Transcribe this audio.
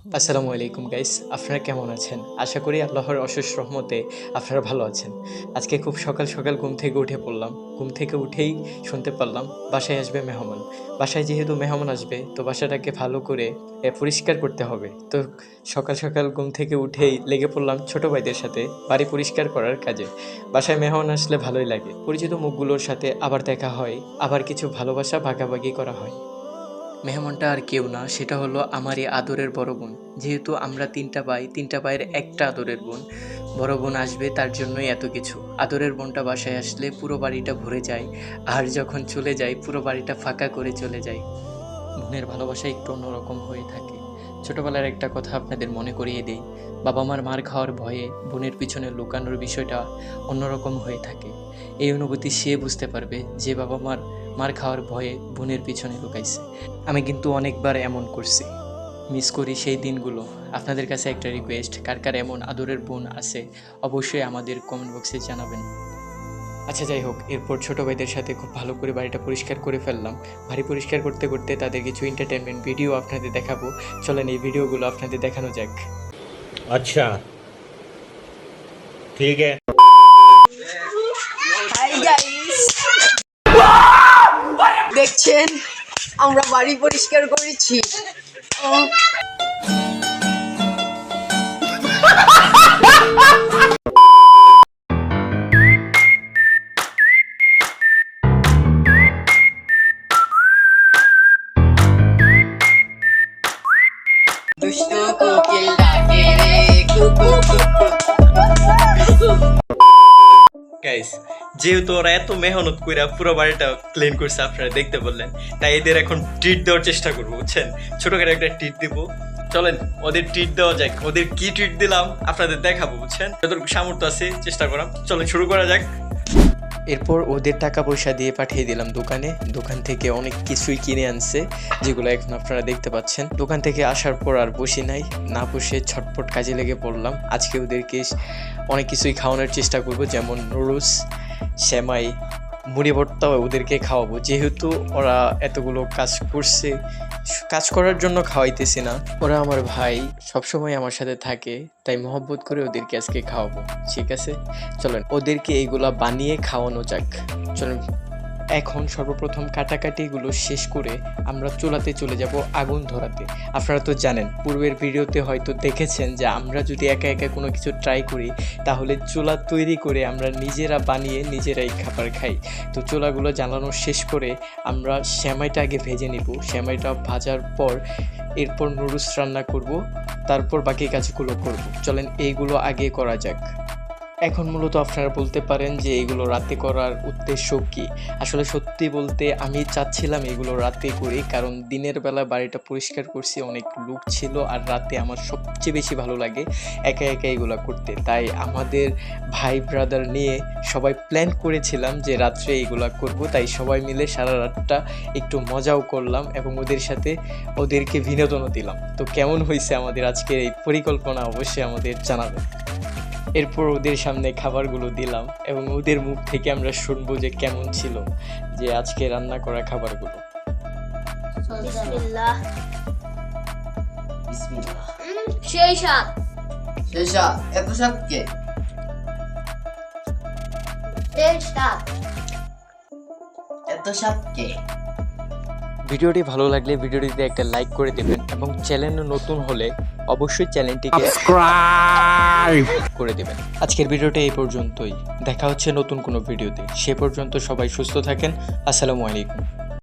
আসসালামু আলাইকুম গাইস আপনারা কেমন আছেন? আশা করি আল্লাহর অশেষ রহমতে আপনারা ভালো আছেন। আজকে খুব সকাল সকাল ঘুম থেকে উঠে পড়লাম। ঘুম থেকে উঠেই শুনতে পারলাম, বাসায় আসবে মেহমান। বাসায় যেহেতু মেহমান আসবে, তো বাসাটাকে ভালো করে পরিষ্কার করতে হবে। তো সকাল সকাল ঘুম থেকে উঠেই লেগে পড়লাম ছোট ভাইদের সাথে বাড়ি পরিষ্কার করার কাজে। বাসায় মেহমান আসলে ভালোই লাগে। পরিচিত মুখগুলোর সাথে আবার দেখা হয়, আবার কিছু ভালোবাসা ভাগাভাগি করা হয়। মেহমানটা আর কেউ না, সেটা হলো আমারই আদরের বড় বোন। যেহেতু আমরা তিনটা ভাই, তিনটা ভাইয়ের একটা আদরের বোন। বড় বোন আসবে, তার জন্যই এত কিছু। আদরের বোনটা বাসায় আসলে পুরো বাড়িটা ভরে যায়, আর যখন চলে যায়, পুরো বাড়িটা ফাঁকা করে চলে যায়। বোনের ভালোবাসা একটু অন্যরকম হয়ে থাকে। ছোটবেলার একটা কথা আপনাদের মনে করিয়ে দেই বাবা মার মার খাওয়ার ভয়ে বোনের পিছনে লুকানোর বিষয়টা অন্যরকম হয়ে থাকে। এই অনুভূতি সে বুঝতে পারবে যে বাবা মার মার খাওয়ার ভয়ে বোনের পিছনে লুকাইছে। আমি কিন্তু অনেকবার এমন করছি। মিস করি সেই দিনগুলো। আপনাদের কাছে একটা রিকোয়েস্ট কার কার এমন আদরের বোন আছে অবশ্যই আমাদের কমেন্ট বক্সে জানাবেন। আচ্ছা যাই হোক এরপর ছোটো ভাইদের সাথে খুব ভালো করে বাড়িটা পরিষ্কার করে ফেললাম। বাড়ি পরিষ্কার করতে করতে তাদের কিছু এন্টারটেনমেন্ট ভিডিও আপনাদের দেখাবো। চলেন এই ভিডিওগুলো আপনাদের দেখানো যাক। আচ্ছা। ঠিক আছে। দেখছেন? আমরা বাড়ি পরিষ্কার করেছি। দুষ্টু যেহেতু ওরা এত মেহনত করে পুরো বাড়িটা ক্লিন করছে, আপনারা দেখতে বললেন। তাই এদের এখন ট্রিট দেওয়ার চেষ্টা করব, বুঝছেন? ছোটখাটো একটা ট্রিট দিব। চলেন, ওদের ট্রিট দেওয়া যাক। ওদের কি ট্রিট দিলাম, আপনাদের দেখাবো, বুঝছেন? যতটুকু সামর্থ্য আছে, চেষ্টা করাম চলেন, শুরু করা যাক। এরপর ওদের টাকা পয়সা দিয়ে পাঠিয়ে দিলাম দোকানে। দোকান থেকে অনেক কিছুই কিনে আনছে, যেগুলো এখন আপনারা দেখতে পাচ্ছেন। দোকান থেকে আসার পর আর বসি নাই। না বসে ছটপট কাজে লেগে পড়লাম। আজকে ওদেরকে অনেক কিছুই খাওয়ানোর চেষ্টা করব, যেমন নুডলস সেমাই মুড়ি ভর্তা ওদেরকে খাওয়াবো। যেহেতু ওরা এতগুলো কাজ করছে, কাজ করার জন্য খাওয়াইতেছি না। ওরা আমার ভাই সবসময় আমার সাথে থাকে, তাই মহব্বত করে ওদেরকে আজকে খাওয়াবো। ঠিক আছে? চলেন, ওদেরকে এইগুলা বানিয়ে খাওয়ানো যাক। চলেন এখন সর্বপ্রথম কাটাকাটিগুলো শেষ করে আমরা চুলাতে চলে যাব আগুন ধরাতে। আপনারা তো জানেন, পূর্বের ভিডিওতে হয়তো দেখেছেন যে আমরা যদি একা একা কোনো কিছু ট্রাই করি, তাহলে চুলা তৈরি করে আমরা নিজেরা বানিয়ে নিজেরাই খাবার খাই। তো চুলাগুলো জ্বালানো শেষ করে আমরা শ্যামাইটা আগে ভেজে নিব। শ্যামাইটা ভাজার পর এরপর নুডলস রান্না করব, তারপর বাকি কাজগুলো করব। চলেন এইগুলো আগে করা যাক। এখন মূলত আপনারা বলতে পারেন যে এগুলো রাতে করার উদ্দেশ্য কি? আসলে সত্যি বলতে আমি চাচ্ছিলাম এগুলো রাতে করি, কারণ দিনের বেলা বাড়িটা পরিষ্কার করছি, অনেক লুক ছিল আর রাতে আমার সবচেয়ে বেশি ভালো লাগে একা একা এগুলো করতে। তাই আমাদের ভাই ব্রাদার নিয়ে সবাই প্ল্যান করেছিলাম যে রাত্রে এগুলো করব, তাই সবাই মিলে সারা রাতটা একটু মজাও করলাম এবং ওদের সাথে ওদেরকে বিনোদনও দিলাম। তো কেমন হয়েছে আমাদের আজকের এই পরিকল্পনা অবশ্যই আমাদের জানাবেন। এরপর ওদের সামনে খাবারগুলো দিলাম এবং ওদের মুখ থেকে আমরা শুনব যে কেমন ছিল যে আজকে রান্না করা খাবারগুলো। বিসমিল্লাহ। বিসমিল্লাহ। সেই সাত শেষা এত সব কে? তেল সাত কে? ভিডিওটি ভালো লাগলে ভিডিওটিতে একটা লাইক করে দেবেন এবং চ্যানেল নতুন হলে অবশ্যই চ্যানেলটিকে করে দেবেন। আজকের ভিডিওটা এই পর্যন্তই। দেখা হচ্ছে নতুন কোনো ভিডিওতে। সে পর্যন্ত সবাই সুস্থ থাকেন। আসসালামু আলাইকুম।